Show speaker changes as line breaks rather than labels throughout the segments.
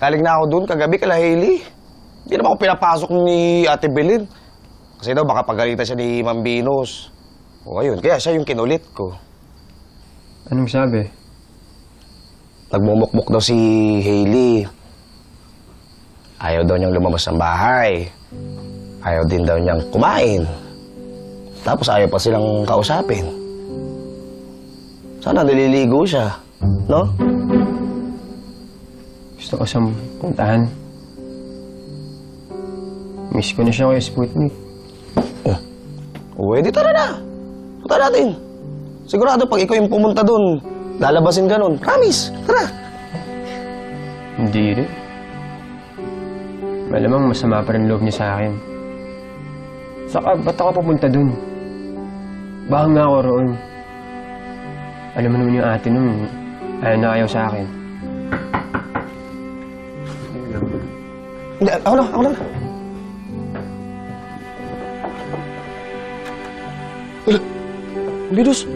Galing na ako doon kagabi kala Hailey. Hindi naman ako pinapasok ni Ate Belen. Kasi daw baka pagalitan siya ni Ma'am Venus. O ayun, kaya siya yung kinulit ko.
Anong sabi?
Nagmumukmuk daw si Hailey. Ayaw daw niyang lumabas ng bahay. Ayaw din daw niyang kumain. Tapos ayaw pa silang kausapin. Sana naliligo siya. No?
Gusto ko siyang puntahan. Miss ko na siya kay Sputnik.
O, edi tara na. Punta natin. Sigurado pag ikaw yung pumunta doon, lalabasin ka nun. Promise. Tara.
Hindi rin. Malamang masama pa rin loob niya sa akin. Saka, ba't ako pupunta dun? Baka nga ako roon. Alam mo naman yung ate nung ayaw na ayaw sa akin.
Hindi, ako na, ako na. Wala. Linus.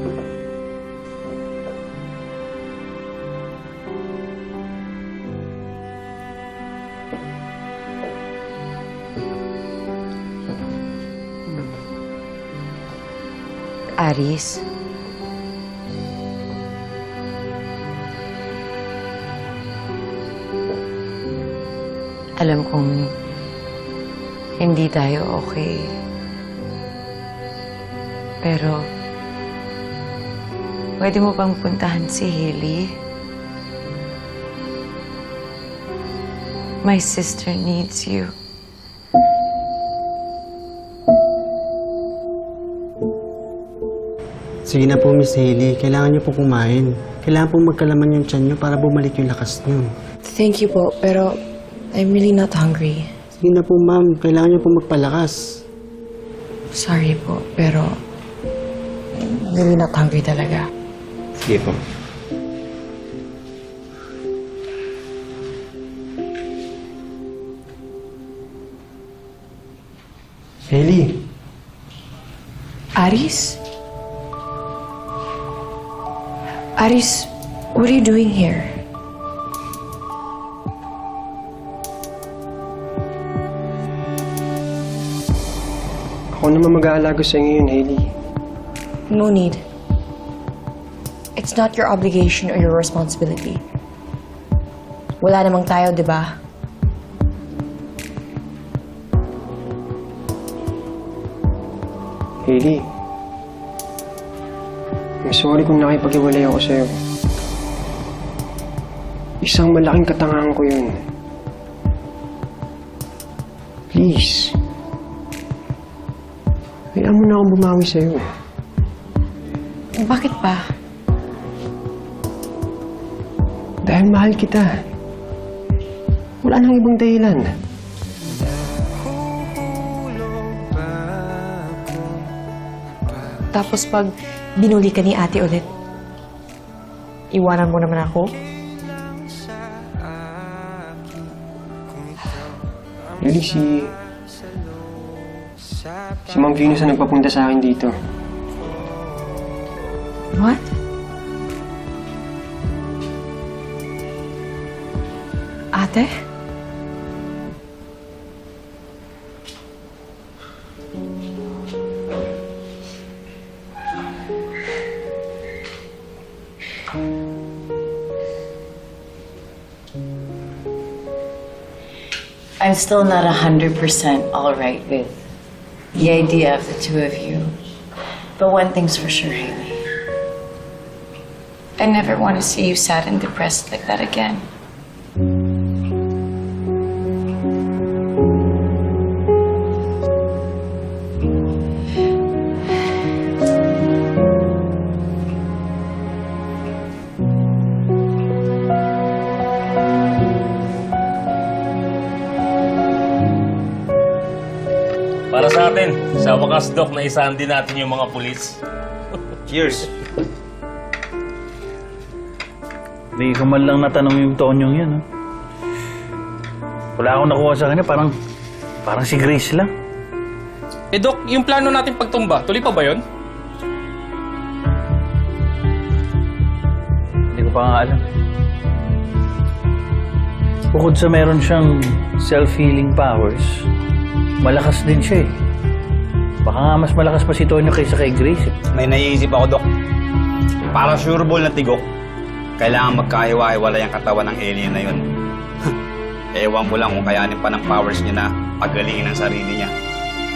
Aris. Alam kong hindi tayo okay. Pero, pwede mo bang puntahan si Haley? My sister needs you.
Sige na po, Miss Hailey. Kailangan niyo po kumain. Kailangan po magkalaman yung tiyan niyo para bumalik yung lakas niyo.
Thank you po, pero I'm really not hungry.
Sige na po, ma'am. Kailangan niyo po magpalakas.
Sorry po, pero I'm really not hungry talaga.
Sige po. Hailey,
Aris? Aris, what are you doing here?
Ako naman mag-aalaga sa inyo yun, Hailey.
No need. It's not your obligation or your responsibility. Wala namang tayo, di ba?
Hailey. I'm sorry kung nakipag-iwalay ako sa'yo. Isang malaking katangahan ko yun. Please. Hayaan mo na akong bumawi sa'yo.
Bakit pa?
Dahil mahal kita. Wala nang ibang dahilan.
Tapos pag binuli ka ni ate ulit, iwanan mo naman ako?
Really, si... Si Ma'am Venus ang nagpapunta sa akin dito.
What? Ate?
I'm still not 100% all right with the idea of the two of you. But one thing's for sure, Haley. I never want to see you sad and depressed like that again.
Sa wakas, Dok, na isahan din natin yung mga pulis.
Cheers! Hindi ko man lang natanong yung tonyong yun. ah. Wala akong nakuha sa kanya. Parang, parang si Grace lang.
Eh, Dok, yung plano natin pagtumba, tuloy pa ba yun?
Hindi ko pa nga alam. bukod sa meron siyang self-healing powers, malakas din siya eh. Baka nga mas malakas pa si Tonyo kaysa kay Grace eh.
May naiisip ako, Dok. Para sure ball na tigok, kailangan magkahiwa-hiwalay ang katawan ng alien na yun. Ewan ko lang kung kayanin pa ng powers niya na pagalingin ang sarili niya.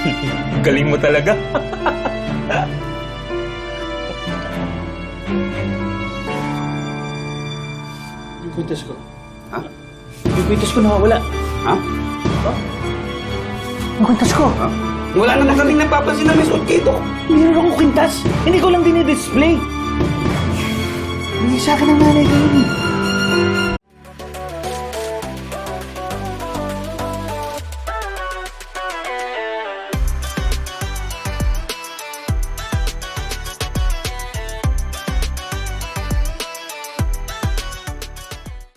Galing mo talaga.
Yung kwintas ko.
Ha?
Yung kwintas ko nakawala.
Ha?
Yung kwintas ko.
Ha? Wala naman kaming napapansin na may suot Dok.
Meron akong kwintas. Hindi ko lang dinidisplay. Hindi sa akin ang nanay ko yun.